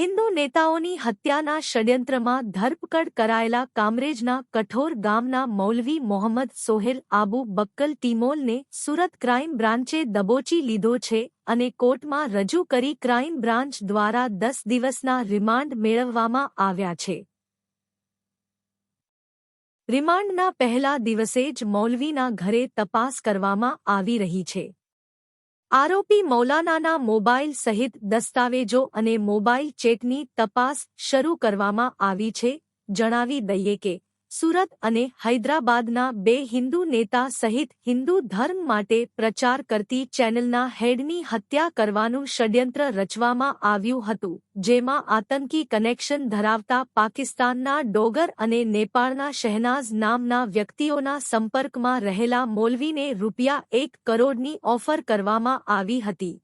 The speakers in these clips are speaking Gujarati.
હિન્દુ નેતાઓની હત્યાના ષડયંત્રમાં ધરપકડ કરાયેલા કામરેજના કઠોર ગામના મૌલવી મોહમ્મદ સોહેલ આબુ બક્કલ ટીમોલને સુરત ક્રાઇમ બ્રાન્ચે દબોચી લીધો છે અને કોર્ટમાં રજૂ કરી ક્રાઇમ બ્રાન્ચ દ્વારા દસ દિવસના રિમાન્ડ મેળવવામાં આવ્યા છે. રિમાન્ડના પહેલા દિવસે જ મૌલવીના ઘરે તપાસ કરવામાં આવી રહી છે. આરોપી મૌલાનાના મોબાઈલ સહિત દસ્તાવેજો અને મોબાઈલ ચેકની તપાસ શરૂ કરવામાં આવી છે. જણાવી દઈએ કે સુરત અને હૈદરાબાદના બે હિન્દુ નેતા સહિત હિન્દુ ધર્મ માટે પ્રચાર કરતી ચેનલના હેડની હત્યા કરવાનું ષડયંત્ર રચવામાં આવ્યું હતું, જેમાં આતંકી કનેક્શન ધરાવતા પાકિસ્તાનના ડોગર અને નેપાળના શહેનાઝ નામના વ્યક્તિઓના સંપર્કમાં રહેલા મોલવીને રૂપિયા એક કરોડની ઓફર કરવામાં આવી હતી.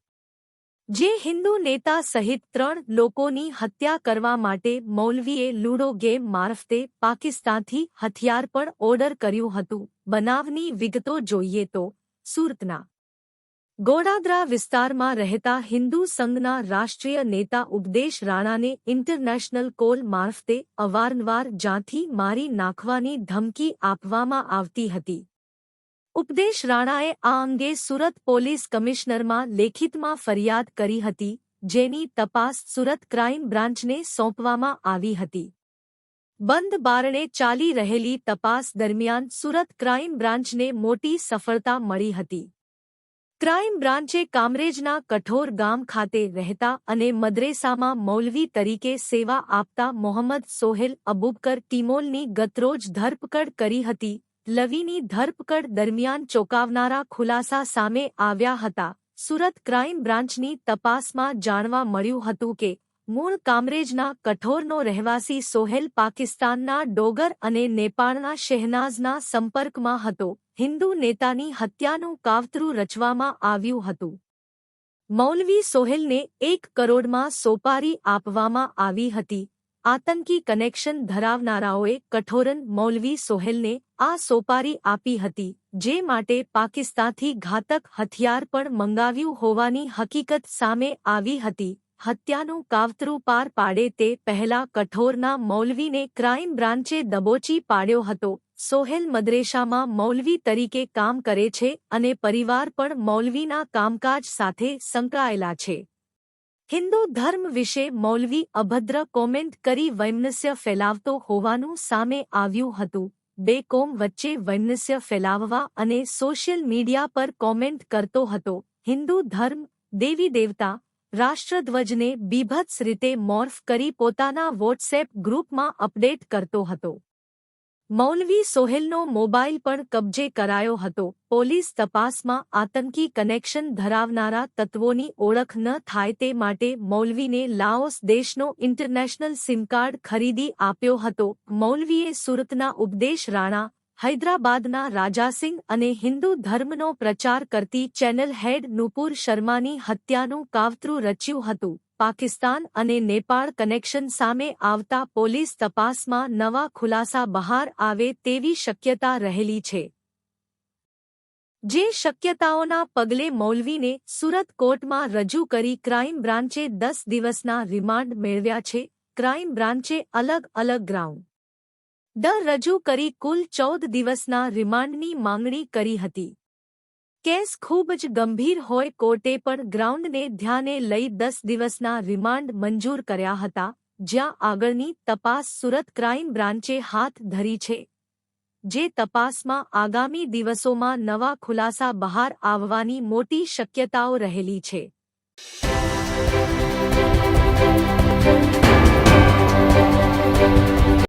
જે હિન્દુ નેતા સહિત ત્રણ લોકોની હત્યા કરવા માટે મૌલવીએ લૂડો ગેમ મારફતે પાકિસ્તાનથી હથિયાર પણ ઓર્ડર કર્યું હતું. બનાવની વિગતો જોઈએ તો, સુરતના ગોડાદરા વિસ્તારમાં રહેતા હિન્દુ સંઘના રાષ્ટ્રીય નેતા ઉપદેશ રાણાને ઇન્ટરનેશનલ કોલ મારફતે અવારનવાર જ્યાંથી મારી નાખવાની ધમકી આપવામાં આવતી હતી. ઉપદેશ રાણાએ આ અંગે સુરત પોલીસ કમિશનરમાં લેખિતમાં ફરિયાદ કરી હતી, જેની તપાસ સુરત ક્રાઇમ બ્રાન્ચને સોંપવામાં આવી હતી. બંધ બારણે ચાલી રહેલી તપાસ દરમિયાન સુરત ક્રાઇમ બ્રાન્ચને મોટી સફળતા મળી હતી. ક્રાઇમ બ્રાન્ચે કામરેજના કઠોર ગામ ખાતે રહેતા અને મદ્રેસામાં મૌલવી તરીકે સેવા આપતા મોહમ્મદ સોહેલ અબુબકર ટીમોલની ગતરોજ ધરપકડ કરી હતી લવીની ધરપકડ દરમિયાન ચોંકાવનારા ખુલાસા સામે આવ્યા હતા. સુરત ક્રાઇમ બ્રાન્ચની તપાસમાં જાણવા મળ્યું હતું કે, મૂળ કામરેજના કઠોરનો રહેવાસી સોહેલ પાકિસ્તાનના ડોગર અને નેપાળના શહેનાઝના સંપર્કમાં હતો. હિન્દુ નેતાની હત્યાનું કાવતરું રચવામાં આવ્યું હતું. મૌલવી સોહેલને એક કરોડમાં સોપારી આપવામાં આવી હતી. આતંકી કનેક્શન ધરાવનારાઓએ કઠોરન મૌલવી સોહેલને આ સોપારી આપી હતી, જે માટે પાકિસ્તાનથી ઘાતક હથિયાર પણ મંગાવ્યું હોવાની હકીકત સામે આવી હતી. હત્યાનું કાવતરું પાર પાડે તે પહેલા કઠોરના મૌલવીને ક્રાઇમ બ્રાન્ચે દબોચી પાડ્યો હતો. સોહેલ મદ્રેશામાં મૌલવી તરીકે કામ કરે છે અને પરિવાર પણ મૌલવીના કામકાજ સાથે સંકળાયેલા છે. હિન્દુ ધર્મ વિશે મૌલવી અભદ્ર કોમેન્ટ કરી વૈમનસ્ય ફેલાવતો હોવાનું સામે આવ્યું હતું. બે કોમ વચ્ચે વૈમનસ્ય ફેલાવવા અને સોશિયલ મીડિયા પર કોમેન્ટ કરતો હતો. હિન્દુ ધર્મ, દેવી દેવતા, રાષ્ટ્રધ્વજને બીભત્સ રીતે મોર્ફ કરી પોતાના વોટ્સએપ ગ્રુપમાં અપડેટ કરતો હતો. મૌલવી સોહેલનો મોબાઈલ પણ કબજે કરાયો હતો. પોલીસ તપાસમાં આતંકી કનેક્શન ધરાવનારા તત્વોની ઓળખ ન થાય તે માટે મૌલવીને લાઓસ દેશનો ઇન્ટરનેશનલ સિમ કાર્ડ ખરીદી આપ્યો હતો. મૌલવીએ સુરતના ઉપદેશ રાણા હૈદરાબાદના રાજાસિંહ અને હિન્દુ ધર્મનો પ્રચાર કરતી ચેનલ હેડ નુપુર શર્માની હત્યાનું કાવતરું રચ્યું હતું. પાકિસ્તાન અને નેપાળ કનેક્શન સામે આવતા પોલીસ તપાસમાં નવા ખુલાસા બહાર આવે તેવી શક્યતા રહેલી છે. જે શક્યતાઓના પગલે મૌલવીને સુરત કોર્ટમાં રજૂ કરી ક્રાઇમ બ્રાન્ચે દસ દિવસના રિમાન્ડ મેળવ્યા છે. ક્રાઇમ બ્રાન્ચે અલગ અલગ ગ્રાઉન્ડ દર રજૂ કરી કુલ ચૌદ દિવસના રિમાન્ડની માંગણી કરી હતી. કેસ ખૂબ જ ગંભીર હોય કોર્ટે પણ ગ્રાઉન્ડને ધ્યાને લઈ દસ દિવસના રિમાન્ડ મંજૂર કર્યા હતા, જ્યાં આગળની તપાસ સુરત ક્રાઇમ બ્રાન્ચે હાથ ધરી છે. જે તપાસમાં આગામી દિવસોમાં નવા ખુલાસા બહાર આવવાની મોટી શક્યતાઓ રહેલી છે.